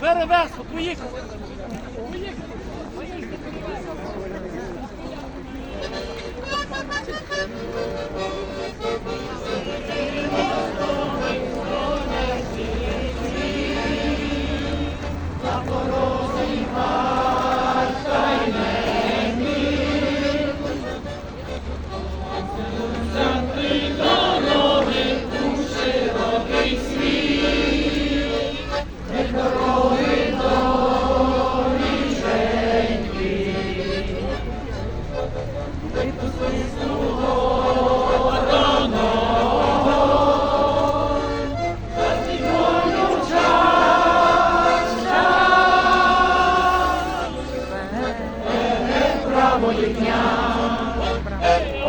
Поїхали. Поїхали. Пісня солов'я